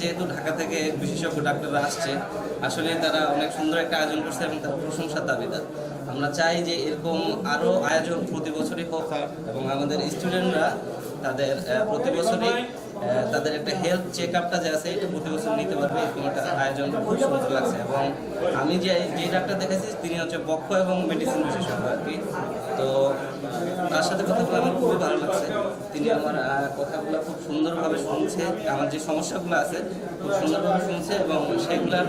যেহেতু ঢাকা থেকে বিশেষজ্ঞ ডাক্তাররা আসছে, আসলে তারা অনেক সুন্দর একটা আয়োজন করছে এবং তারা প্রশংসার দাবিদার আমরা চাই যে এরকম আরও আয়োজন প্রতি বছরই হোক এবং আমাদের স্টুডেন্টরা তাদের প্রতি বছরই তাদের একটা হেলথ চেক আপটা যে আছে, এটা প্রতি বছর নিতে পারবে। এরকম একটা আয়োজন খুব সুন্দর লাগছে এবং আমি যে যে ডাক্তার দেখেছি তিনি হচ্ছে বক্ষ এবং মেডিসিন বিশেষজ্ঞ আর কি। তো তার সাথে কথা বলে আমার খুবই ভালো লাগছে। তিনি আমার কথাগুলো খুব সুন্দরভাবে শুনছে, আমার যে সমস্যাগুলো আছে, খুব সুন্দরভাবে শুনছে এবং সেগুলোর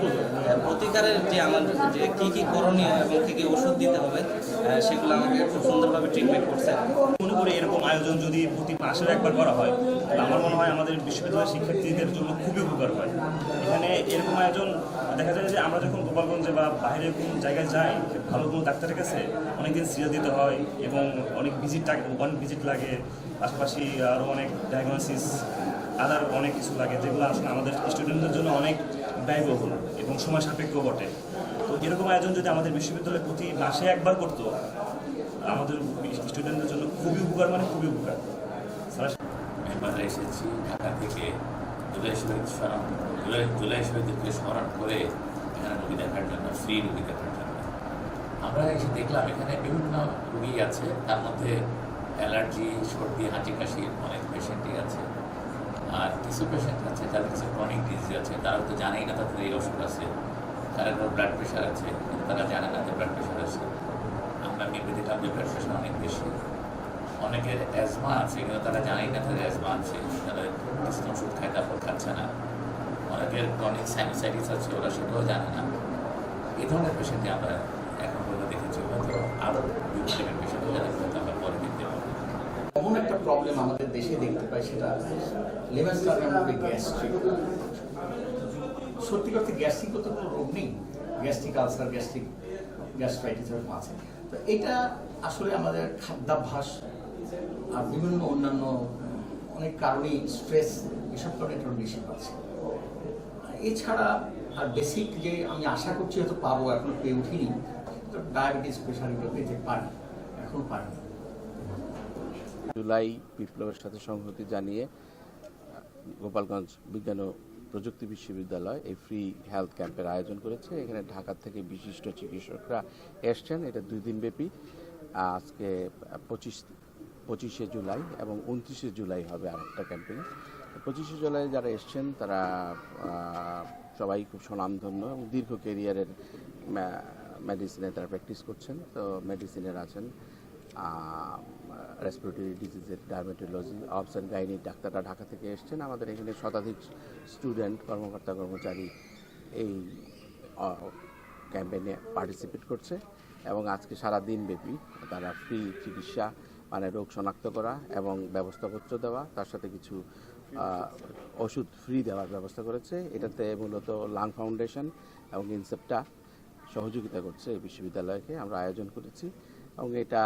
প্রতিকারের যে আমার, যে কী কী করণীয় এবং কী কী ওষুধ দিতে হবে সেগুলো আমাকে খুব সুন্দরভাবে ট্রিটমেন্ট করছে। মনে করি এরকম আয়োজন যদি প্রতি মাসেও একবার করা হয়, তাহলে আমার মনে হয় আমাদের বিশ্ববিদ্যালয়ের শিক্ষার্থীদের জন্য খুবই উপকার হয়। এখানে এরকম আয়োজন, দেখা যায় যে আমরা যখন গোপালগঞ্জে বা বাইরে কোন জায়গায় যাই, ভালো কোনো ডাক্তারের কাছে অনেকদিন সিরিয়াল দিতে হয় এবং অনেক ভিজিট অনেক ভিজিট লাগে, পাশাপাশি আরও অনেক ডায়াগনোসিস আদার অনেক কিছু লাগে, যেগুলো আসলে আমাদের স্টুডেন্টদের জন্য অনেক ব্যয়বহুল এবং সময় সাপেক্ষ বটে। তো এরকম আয়োজন যদি আমাদের বিশ্ববিদ্যালয়ে প্রতি মাসে একবার করতো, আমাদের স্টুডেন্টদের জন্য খুবই উপকার মানে খুবই উপকার। এসেছি ঢাকা থেকে জুলাই শহীদ স্মরণ, জুলাই জুলাই শহীদকে স্মরণ করে এখানে রুগী দেখার জন্য ফ্রি রুগী দেখার জন্য। আমরা এসে দেখলাম, এখানে বিভিন্ন রুগী আছে। তার মধ্যে অ্যালার্জি, সর্দি, হাঁচি, কাশি অনেক পেশেন্টই আছে। আর কিছু পেশেন্ট আছে যাদের কাছে ক্রনিক ডিজিজ আছে। তারা তো জানেই না তাদের এই অসুখ আছে। কারও ব্লাড প্রেশার আছে, কিন্তু তারা জানে না যে ব্লাড প্রেশার আছে। আমরা মেপে দেখলাম যে ব্লাড প্রেশার অনেক বেশি। অনেকের অ্যাজমা আছে, কিন্তু তারা জানেই না তাদের অ্যাজমা আছে। তারা কিছু ওষুধ খায়, তারপর খাচ্ছে না। অনেকের ক্রনিক সাইনোসাইটিস আছে, ওরা সেটাও জানে না। এই ধরনের পেশেন্টই আমরা পর্যন্ত দেখেছি, হয়তো বিভিন্ন আমরা পরে দেখতে পাবো। একটা প্রবলেম আমাদের দেশে দেখতে পাই, সেটা গ্যাস্ট্রিক। সত্যি করতে গ্যাস্ট্রিক তো কোনো রোগ নেই। গ্যাস্ট্রিক আলসার, গ্যাস্ট্রিক গ্যাস্ট্রাইটিস এরকম আছে। তো এটা আসলে আমাদের খাদ্যাভ্যাস আর বিভিন্ন অন্যান্য, অনেক কারণেই স্ট্রেস এসব কারণে এটা বেশি পাচ্ছে। এছাড়া আর বেসিক যে আমি আশা করছি হয়তো পাবো, এখনও পেয়ে উঠিনি ডায়াবেটিস পারি এখন জুলাই বিপ্লবের সাথে সংহতি জানিয়ে গোপালগঞ্জ বিজ্ঞান ও প্রযুক্তি বিশ্ববিদ্যালয় এই ফ্রি হেলথ ক্যাম্পের আয়োজন করেছে। এখানে ঢাকা থেকে বিশিষ্ট চিকিৎসকরা এসছেন। এটা দুই দিন ব্যাপী। আজকে পঁচিশ, পঁচিশে জুলাই এবং উনত্রিশে জুলাই হবে আরেকটা ক্যাম্পেইন পঁচিশে জুলাই যারা এসছেন, তারা সবাই খুব স্বনামধন্য এবং দীর্ঘ কেরিয়ারের মেডিসিনে তারা প্র্যাকটিস করছেন, তো মেডিসিনের আছেন রেসপিরেটরি ডিজিজের ডায়াবেটোলজি অবস অ্যান্ড গাইনি ডাক্তাররা ঢাকা থেকে এসছেন। আমাদের এখানে শতাধিক স্টুডেন্ট কর্মকর্তা, কর্মচারী এই ক্যাম্পেইনে পার্টিসিপেট করছে এবং আজকে সারা দিন ব্যাপী তারা ফ্রি চিকিৎসা মানে রোগ শনাক্ত করা এবং ব্যবস্থাপত্র দেওয়া, তার সাথে কিছু ওষুধ ফ্রি দেওয়ার ব্যবস্থা করেছে। এটাতে মূলত লাং ফাউন্ডেশন এবং ইনসেপ্টা সহযোগিতা করছে এই বিশ্ববিদ্যালয়কে। আমরা আয়োজন করেছি এবং এটা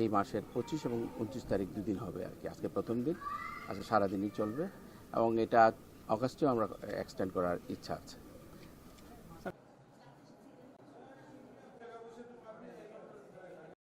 এই মাসের পঁচিশ এবং উনত্রিশ তারিখ দুদিন হবে আর কি। আজকে প্রথম দিন, আজকে সারাদিনই চলবে এবং এটা অগাস্টেও আমরা এক্সটেন্ড করার ইচ্ছা আছে।